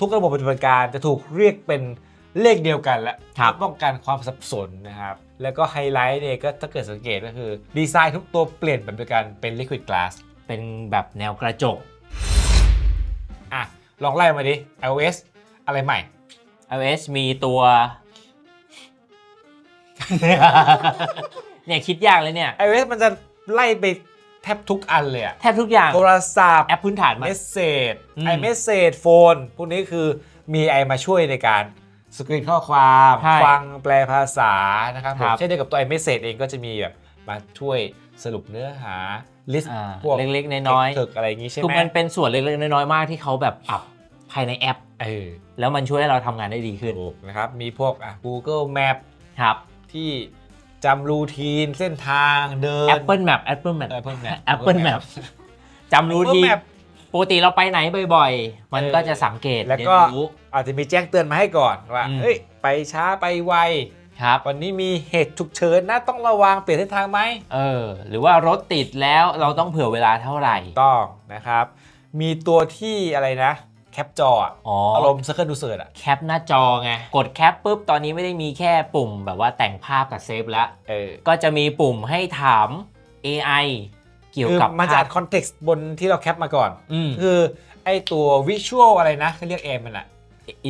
ทุกระบบปฏิบัติการจะถูกเรียกเป็นเลขเดียวกันและครับเพื่อป้องกันความสับสนนะครับ แล้วก็ไฮไลท์เนี่ยก็ถ้าเกิดสังเกตก็คือ ดีไซน์ทุกตัวเปลี่ยนแบบเดียวกันเป็น Liquid Glass เป็นแบบแนวกระจก อะ ลองไล่มาดิ iOS อะไรใหม่ iOS มีตัว เนี่ยคิดยากเลยเนี่ย iOS มันจะไล่ไป แทบทุกอันเลยอะแทบทุกอย่าง โทรศัพท์แอปพื้นฐานมา เมสเซจอืมไอเมสเซจโฟนพวกนี้คือมีไอมาช่วยในการสกรีนข้อความ ใช่ฟังแปลภาษานะครับผมครับ เช่นเดียวกับตัวไอเมสเซจเองก็จะมีแบบมาช่วยสรุปเนื้อหา ลิสต์อ่าพวกเล็กๆ น้อยถึกอะไรอย่างงี้ใช่ๆไหคือมมันเป็นส่วนเล็กๆน้อยๆมากที่เขาแบบปรับภายในแอป เออแล้วมันช่วยให้เราทำงานได้ดีขึ้นถูกนะครับ มีพวกอะ Google Map ครับ ที่ จำรูทีนเส้นทางเดิน Apple Map Apple Map เออ Apple Map Apple Map จำรู้ Apple ที Map ปกติเราไปไหนบ่อยๆ มันเออก็จะสังเกตแล้วก็ เรียนรู้ อาจจะมีแจ้งเตือนมาให้ก่อนว่าอืมเฮ้ยไปช้าไปไวครับ วันนี้มีเหตุฉุกเฉินนะต้องระวังเปลี่ยนเส้นทางไหมเออ หรือว่ารถติดแล้วเราต้องเผื่อเวลาเท่าไหร่ ต้องนะครับ มีตัวที่อะไรนะ แคปจออะอ๋ออารมณ์ Circle to Search อะแคปหน้าจอไง กดแคปปุ๊บ ตอนนี้ไม่ได้มีแค่ปุ่มแบบว่าแต่งภาพกับเซฟแล้ว เออก็จะมีปุ่มให้ถาม AI เกี่ยวคือกับมาจากภพคอนเท็กซ์บนที่เราแคปมาก่อน อืม คือไอตัววิชวลอะไรนะเขาเรียกเอมมันอะ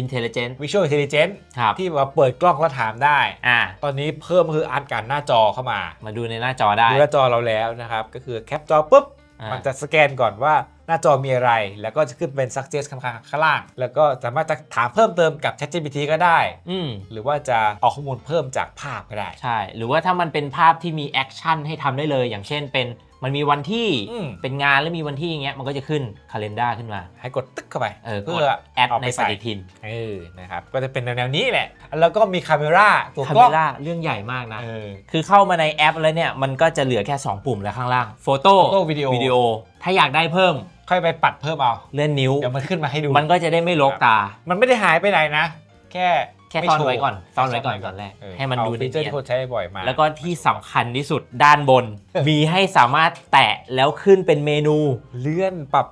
intelligent วิชวลอินเทลเจนต์ครับที่แบบว่าเปิดกล้องแล้วถามได้ อ่าตอนนี้เพิ่มคืออัดการหน้าจอเข้ามามาดูในหน้าจอได้ ดูหน้าจอเราแล้วนะครับ ก็คือแคปจอปุ๊บ อ่ามั มันจะสแกนก่อนว่า หน้าจอมีอะไร แล้วก็จะขึ้นเป็น suggest ข้างๆข้างล่าง แล้วก็สามารถจะถามเพิ่มเติมกับ ChatGPT ก็ได้ อืมหรือว่าจะเอาข้อมูลเพิ่มจากภาพก็ได้ ใช่ หรือว่าถ้ามันเป็นภาพที่มีแอคชั่นให้ทำได้เลย อย่างเช่นเป็นมันมีวันที่อืม เป็นงานแล้วมีวันที่อย่างเงี้ยมันก็จะขึ้นคาล endar ขึ้นมา ให้กดตึ๊กเข้าไปเออกเพื่ดอแอดเอาในไปปใส่ฏิทินเออนะครับก็จะเป็นแนวๆนี้แหละ แล้วก็มีคาเมราตัวคากเมล้องล่าเรื่องใหญ่มากนะ เออ คือเข้ามาในแอปแล้วเนี่ย มันก็จะเหลือแค่ 2 ปุ่มแล้วข้างล่างโฟโต้ Photo Video วิดีโอถ้าอยากได้เพิ่ม ค่อยไปปัดเพิ่มเอา เลื่อนนิ้ว เดี๋ยวมันขึ้นมาให้ดู มันก็จะได้ไม่ลกตา มันไม่ได้หายไปไหนนะ แค่แค่ม่ซ่อนโชไว้ก่อนซ่อนไว้ก่อนตอนแรกเออให้มันดูเอาได้ฟีเจอร์เนียที่คนใช้บ่อยมา แล้วก็ที่สำคัญที่สุดด้านบน มีให้สามารถแตะแล้วขึ้นเป็นเมนู เลื่อนปรับ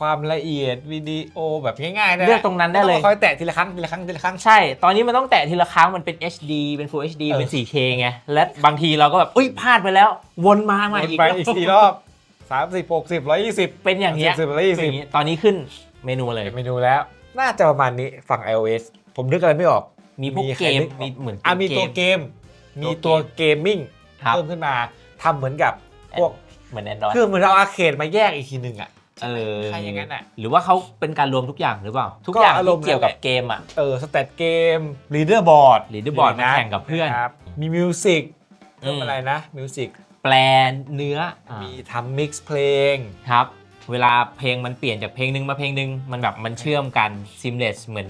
ความละเอียดวิดีโอแบบง่ายๆนะเลือกตรงนั้นได้เลยม่ต้องมาคอยแตะทีละครั้งทีละครั้งทีละครั้งใช่ ตอนนี้มันต้องแตะทีละครั้งมันเป็น HD เป็น Full HD เออเป็น 4K ไงและบางทีเราก็แบบอุ้ยพลาดไปแล้ว วนมาใหม่วนอีกไปอีกสี่รอบ สามสิบหกสิบร้อยยี่สิบเป็นอย่างเงี้ยสิบร้อยยี่เป็นสิอบย่างงี้ตอนนี้ขึ้นเมนูมาเลยเมนูแล้ว น่าจะประมาณนี้ฝั่ง iOS ผมนึกอะไรไม่ออก มีพวกมีใครเกมนึกออกมีเหมือนอะมีตัวเกมเกมมีตัวเกมมิ่งครับเพิ่มขึ้นมาทำเหมือนกับพวกเหมือน Android คือเหมือนเราอาร์เคดมาแยกอีกทีหนึ่งอะเออใช่อย่างนั้นอะหรือว่าเขาเป็นการรวมทุกอย่างหรือเปล่า ทุกก็อย่างอารมณ์ที่เกี่ยวกับนั่นแหละเกมอะเออสเตตเกมลีดเดอร์บอร์ด leaderboard มาแข่งกับเพื่อนครับมีมิวสิกอืมเพิ่มอะไรนะมิวสิก แปลเนื้ออ่ามีทำมิกซ์เพลง ครับ เวลาเพลงมันเปลี่ยนจากเพลงหนึ่งมาเพลงหนึ่งมันแบบมันเชื่อมกัน seamless เหมือน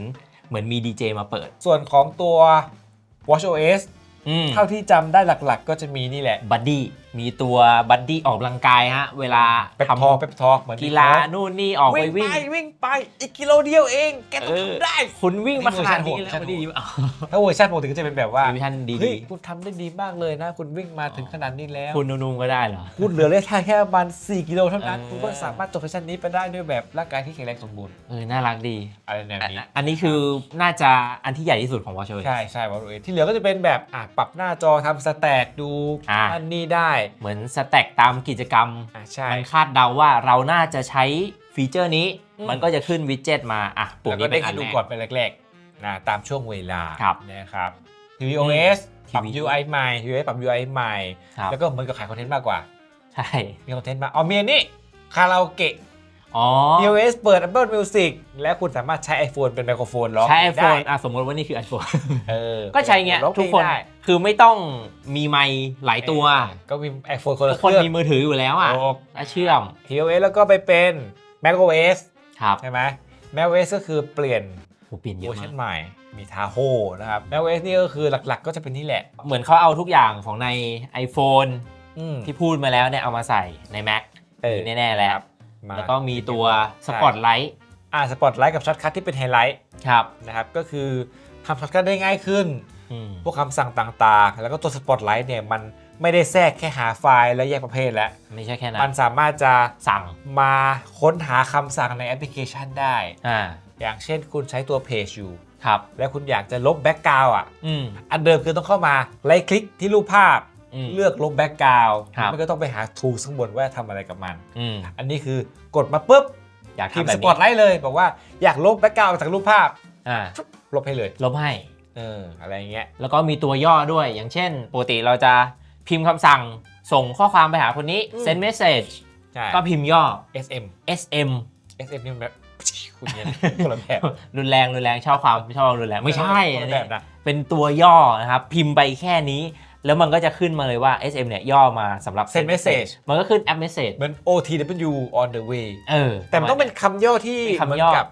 เหมือนมีดีเจมาเปิด ส่วนของตัว WatchOS อืมเท่าที่จำได้หลักๆ ก็จะมีนี่แหละ บัดดี้ มีตัวบัดดี้ออกกำลังกายฮะ เวลาเปปททอเปปทอเหมือนำกีฬานู่นนี่ออกไปวิ่งวิ่ง ไปวิ่งไปอีกกิโลเดียวเอง แกต้องเออ ทำได้ คุณวิ่งมาขนาดนี้นี่แล้วเวอร์ชันบัดดี้โหดถ้าเวอร์ชันปกติก็จะเป็นแบบว่าดิวิชั่นดีเฮ้ยคุณทำได้ดีมากเลยนะ คุณวิ่งมาถึงขนาดนี้แล้ว ๆคุณนุ่มๆก็ได้เหรอ คุณเหลือระยะทางแค่ประมาณ4กิโลเท่านั้น เออ คุณก็สามารถจบเซสชันนี้ไปได้ด้วยแบบร่างกายที่แข็งแรงสมบูรณ์ เออน่ารักดี อะไรแนวอันนี้ อันนี้คือน่าจะอันที่ใหญ่ที่สุดของ Watch OS ใช่ใช่วอลเอที่เหลือก็จะเป็นแบบอะปรับหน้าจอทำสแตทดูอ่า อันนี้ได้เหมือนสแต็กตามกิจกรรมอะใช่ มันคาดเดาว่าเราน่าจะใช้ฟีเจอร์นี้ อืม มันก็จะขึ้นวิดเจ็ตมาอะปุ่มแล้วก็นี้ได้เป็นอัให้นดูแรกก่อนเป็นแรกๆนะตามช่วงเวลาครับนะครับ tvOS ปรับ TV UI ใหม่ tvOS ปรับ UI ใหม่ ครับ แล้วก็เหมือนกับขายคอนเทนต์มากกว่า ใช่ มีคอนเทนต์มาอ๋อมีอันนี้คาราโอเกะ อ๋อ tvOS เปิด Apple Music และคุณสามารถใช้ iPhone เป็นไมโครโฟนร้องใช้ เพลงได้ iPhone อะสมมติว่านี่คือ iPhone เออก็ใช้เงี้ยร้องเพทุลกงคนได้คือไม่ต้องมีไมค์หลายตัว ก็มี iPhone คนทุละกเคคนรื่องมีมือถืออยู่แล้วอะโอ้และเชื่อม tvOS แล้วก็ไปเป็น macOS ครับใช่ไหม macOS ก็คือเปลี่ยนโหเปลี่ยนเยเวออะร์ชัมากนใหม่ มีทาโฮนะครับ macOS นี่ก็คือหลักๆ ก็จะเป็นนี่แหละเหมือนเขาเอาทุกอย่างของใน iPhone อืมที่พูดมาแล้วเนี่ยเอามาใส่ใน Mac เออ แน่ๆแล้ว มาแล้วก็มีตัวใช่ Spotlight อ่าสปอตไลท์กับช็อตคัทที่เป็นไฮไลท์ครับนะครับก็คือทำช็อตคัทได้ง่ายขึ้นอืมพวกคำสั่งต่างๆ แล้วก็ตัวสปอตไลท์เนี่ยมันไม่ได้แทรกแค่หาไฟล์และแยกประเภทแล้ว ไม่ใช่แค่นั้มันนสามารถจะสั่งมาค้นหาคำสั่งในแอปพลิเคชันได้อ่าอย่างเช่นคุณใช้ตัวเพจอยู่ครับแล้วคุณอยากจะลบแบ็กกราวอะอืมอันเดิมคือต้องเข้ามาไลค์คลิกที่รูปภาพอืม เลือกลบแบ็กกราวครับไม่ก็ต้องไปหาทูข้างบนว่าทำอะไรกับมัน อืมอันนี้คือกดมาปุ๊บอยากพิมทำพ์แบสบปอตนี้ไลท์เลยบอกว่าอยากลบแบ็กกราวจากรูปภาพอ่าลบให้เลย ลบให้ เอออะไรอย่างเงี้ย แล้วก็มีตัวย่อด้วย อย่างเช่น ปกติเราจะพิมพ์คำสั่งส่งข้อความไปหาคนนี้ send message ใช่ก็พิมพ์ย่อ SM SM SM นี่มันแบบคุณเนี่ยคนละแบบรุนแรงรุนแรงชอบความชอบความรุนแรงไม่ใช่คนละแบบนะ เป็นตัวย่อนะครับ พิมพ์ไปแค่นี้ แล้วมันก็จะขึ้นมาเลยว่า SM เนี่ยย่อมาสำหรับ Send message มันก็ขึ้นแอป message เหมือน OTW on the way เออแต่มันต้องเป็นคำย่อที่เป็นคำเหมือนย่อกับ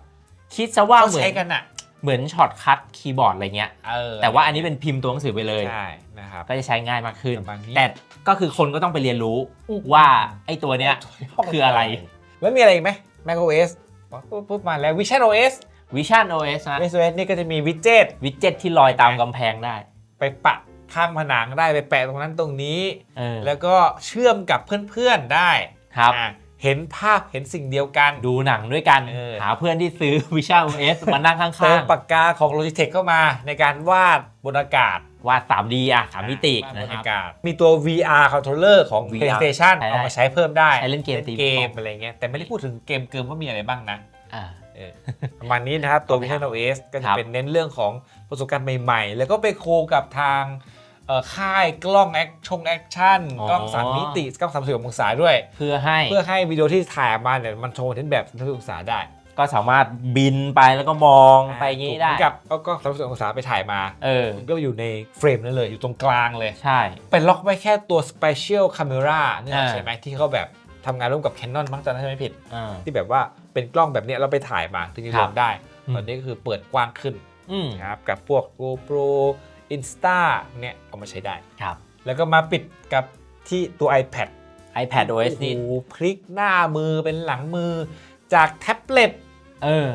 คิดซะว่าเขาเหมือนใช้กันอะเหมือนช็อตคัทคีย์บอร์ดอะไรเงี้ยเออแต่ว่าอันนี้เป็นพิมพ์ตัวหนังสือไปเลยใช่นะครับก็จะใช้ง่ายมากขึ้นประมาณนี้แต่ก็คือคนก็ต้องไปเรียนรู้ว่าไอ้ตัวเนี้ยคืออะไร แล้วมีอะไรอีกไหม macOS ปุ๊บปุ๊บมาแล้ว Vision OS Vision OS นะ Vision OS นี่ก็จะมีวิดเจ็ตวิดเจ็ตที่ลอยตามกำแพงได้ ไปปะ ข้างผนังได้ไปแปะตรงนั้นตรงนี้ เออแล้วก็เชื่อมกับเพื่อนๆได้ครับ อะเห็นภาพเห็นสิ่งเดียวกัน ดูหนังด้วยกัน เออ หาเพื่อนที่ซื้อ Vision OS มานั่งข้เติามงปากกาของ Logitech เข้ามาในการวาดบนอากาศๆวาด 3D อะสามมิติวาดบนะนครัอาบกาศ มีตัว VR controller ของ VR PlayStation ใช้ได้เอามาใช้เพิ่มได้ใช้เล่นเกมตีเกปิงปมองอะไรเงี้ยแต่ไม่ได้พูดถึงเกมเกิมว่ามีอะไรบ้างนะอ่า เออ ประมาณนี้นะครับ ตัวก็ไปหา Vision OS ก็คจะรับ เป็นเน้นเรื่องของประสบการณ์ใหม่ ๆ แล้วก็ไปโคกับทางเอ่อ ค่ายกล้องแอคชงแอคชั่นกล้องสามมิติกล้องสามสิบองศาด้วย เพื่อให้เพื่อให้วิดีโอที่ถ่ายออกมาเนี่ยมันโชว์เห็นแบบสามสิบองศาได้ก็สามารถบินไปแล้วก็มองไปอย่างนี้ได้เหมือนกับเอากล้องสามสิบองศาไปถ่ายมาเออ มันก็อยู่ในเฟรมนั่นเลยอยู่ตรงกลางเลย ใช่ เป็นล็อกไว้แค่ตัว Special Camera เนี่ยอ่า ใช่ไหมที่เขาแบบทำงานร่วมกับ Canon มั้งจำได้ไม่ผิด อ่า ที่แบบว่าเป็นกล้องแบบเนี้ยเราไปถ่ายมาถึงจะครัลบงได้ อืม ตอนนี้ก็คือเปิดกว้างขึ้นอืม นะครับกับพวก GoPro Insta เนี่ยเอามาใช้ได้ ครับ แล้วก็มาปิดกับที่ตัว iPad iPad OS นี่โอ้โหพลิกหน้ามือเป็นหลังมือจากแท็บเล็ตเออ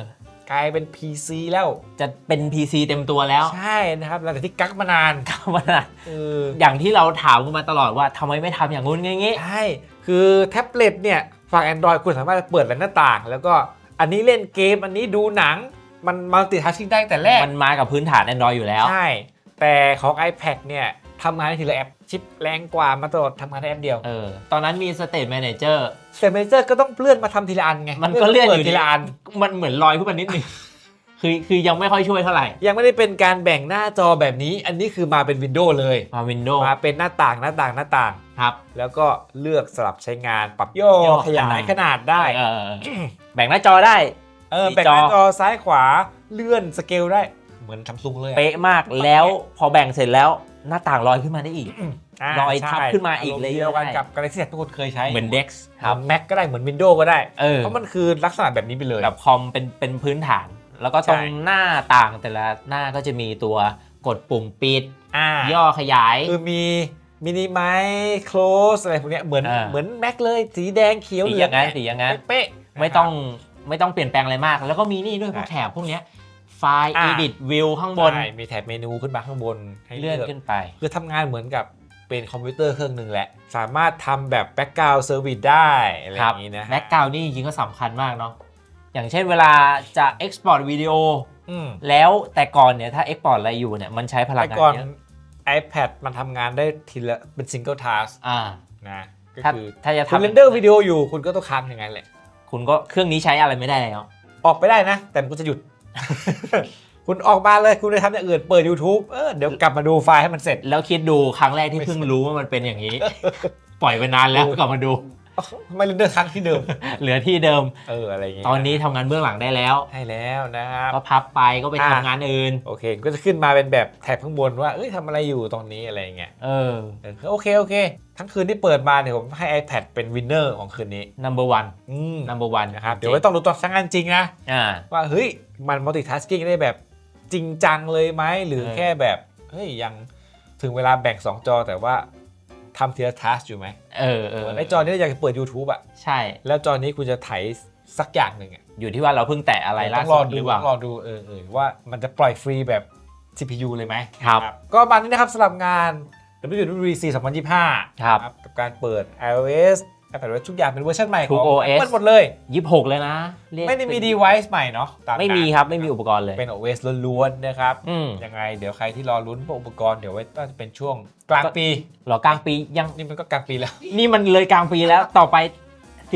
กลายเป็น PC แล้ว จะเป็น PC เต็มตัวแล้วใช่นะครับหลังจากที่กักมานานก็มันอะเออ อย่างที่เราถามกันมาตลอดว่าทำไมไม่ทำอย่างงู้นอย่างงี้ ใช่ คือแท็บเล็ตเนี่ยฝั่ง Android คุณสามารถเปิดหน้าต่าง แล้วก็อันนี้เล่นเกม อันนี้ดูหนัง มันมัลติทัชชิ่งได้แต่แรก มันมากับพื้นฐาน Android อยู่แล้ว ใช่ แต่ของ iPad เนี่ยทำงานได้ทีละแอปชิปแรงกว่ามาตลอดทำงานได้แอปเดียวเออ ตอนนั้นมี State Manager เซมเมเจอร์ก็ต้องเลื่อนมาทำทีละอันไงมันก็เลื่อนอยู่ปิดทีละอันมันเหมือนลอยขึ้นมานิดนึง คือคือยังไม่ค่อยช่วยเท่าไหร่ยังไม่ได้เป็นการแบ่งหน้าจอแบบนี้ อันนี้คือมาเป็นวินโดว์เลย มา Windows มาเป็นหน้าต่างหน้าต่างหน้าต่าง ครับ แล้วก็เลือกสลับใช้งานปรับย่อย่อขยายขนาด ขนาดได้ เออแบ่งหน้าจอได้ เออสีแบ่งจอ หน้าจอซ้ายขวาเลื่อนสเกลได้ เหมือนซัมซุงเลยอะ เป๊ะมากแล้วพอแบ่งเสร็จแล้วหน้าต่างลอยขึ้นมาได้อีการอยทับใช่ขึ้นมาอีกเลยรมณ์เดียวกันได้กับ Galaxy Z ทุกคนเคยใช้เหมือน Dex ครับแม็กก็ได้เหมือนวินโดว์ก็ได้ เออเพราะมันคือลักษณะแบบนี้ไปเลย แบบคอมเป็นเป็นพื้นฐาน แล้วก็ตรงใช่ หน้าต่างแต่ละหน้าก็จะมีตัวกดปุ่มปิด อ่าย่อขยาย คือมีมินิไม c l o s e อะไรพวกเนี้ยเหมือนอ่า เหมือนแม็กเลย สีแดงเขียวสีเหลือองย่างนั้นเยสีอย่างนั้น เป๊ะๆ ไม่ต้องไม่ต้องเปลี่ยนแปลงอะไรมาก แล้วก็มีนี่ด้วยพวกใช่แถบพวกเนี้ย ไฟล์ อ่า edit view ข้างบน ใช่มีแถบเมนูขึ้นมาข้างบนให้เลื่อนขึ้นไป คือทำงานเหมือนกับเป็นคอมพิวเตอร์เครื่องหนึ่งแหละ สามารถทำแบบแบ็กกราวด์เซอร์วิสได้อะไรอครับย่างนี้นะฮะแบ็กกราวนี่จริงๆก็สำคัญมากเนาะอย่างเช่นเวลาจะ export วิดีโอ อืม แล้วแต่ก่อนเนี่ยถ้า export อะไรอยู่เนี่ยมันใช้พลังแต่งานก่อน เยอะ iPad มันทำงานได้ทีละเป็นซิงเกิลทัสอ่านะก็ถ้าคือถ้าจะคุณทำเรนเดอร์วิดีโออยู่คุณก็ต้องค้างอย่างนั้นแหละ คุณก็เครื่องนี้ใช้อะไรไม่ได้แล้ว ออกไปได้นะ แต่มันก็จะหยุด คุณออกมาเลยคุณไปทำอย่างอื่นเปิด YouTube เออเดี๋ยวกลับมาดูไฟล์ให้มันเสร็จ แล้วคิดดูครั้งแรกที่เพิ่งรู้ว่ามันเป็นอย่างนี้ ปล่อยไปนานแล้วกลับมาดูทำไมเรนเดอร์ค้างที่เดิม เหลือที่เดิมเอออะไรอย่างเงี้ยตอนนี้ทำงานเบื้องหลังได้แล้วให้แล้วนะครับ ก็พับไปก็ไปอ่าทำงานอื่น โอเค ก็จะขึ้นมาเป็นแบบแท็บข้างบนว่าเอ้ยทำอะไรอยู่ตรงนี้อะไรอย่างเงี้ยเออ เออโอเคโอเค ทั้งคืนที่เปิดมาเนี่ยผมให้ iPad เป็นวินเนอร์ของคืนนี้ number one อืม number one นะครับเดี๋ยวไว้ต้องดูตอนใช้งานจริงนะอ่าว่าเฮ้ยมัน multitasking ได้แบบจริงจังเลยไหมหรือเออแค่แบบเฮ้ยยังถึงเวลาแบ่ง 2 จอแต่ว่าทำทีละทัสอยู่ไหมเออเออไอจอนี้อยากจะเปิด YouTube อะใช่ แล้วจอนี้คุณจะไถสักอย่างหนึ่งอะอยู่ที่ว่าเราเพิ่งแตะอะไรล่าต้องรสุอดดูหรือเปล่าต้องรอดูเออเออว่ามันจะปล่อยฟรีแบบ CPU เลยไหมครับ ก็ประมาณนี้นะครับสำหรับงาน WWDC 2025 ครับกับการเปิด iOS iPadOS ทุกอย่างเป็นเวอร์ชันใหม่ทุขกอง OS Apple หมดเลยยี่หกเลยนะเรียกไม่ได้มี device ใหม่เนาะตาไม่มีนั้นครับ ไม่มีอุปกรณ์เลย เป็น OS ล้วนๆ นะครับอืมยังไงเดี๋ยวใครที่รอลุ้นพวกอุปกรณ์เดี๋ยวไว้น่าจะเป็นช่วงกลางปี หรอกลางปียัง นี่มันก็กลางปีแล้ว นี่มันเลยกลางปีแล้วต่อไป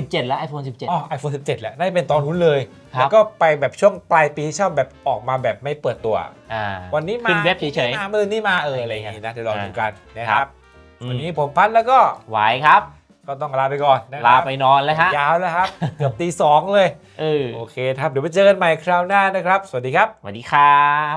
17 แล้ว iPhone 17 อ๋อ iPhone 17 แหละน่าจะเป็นตอนนู้นเลย ครับ แล้วก็ไปแบบช่วงปลายปีชอบแบบออกมาแบบไม่เปิดตัว อ่า วันนี้มาขึ้นเว็บเฉยๆมาเมื่อนี้มาเอออะไรอย่างงี้นะเดี๋ยวรอดูกันนะคครัรับบอืมวันนี้ผมพัดแล้วก็ไหวครับ ก็ต้องลาไปก่อนนะคลารับไปนอนแล้วฮะยาวแล้วครับ เกือบตีสองเลย เออโอเคครับ เดี๋ยวไปเจอกันใหม่คราวหน้านะครับ สวัสดีครับ สวัสดีครับ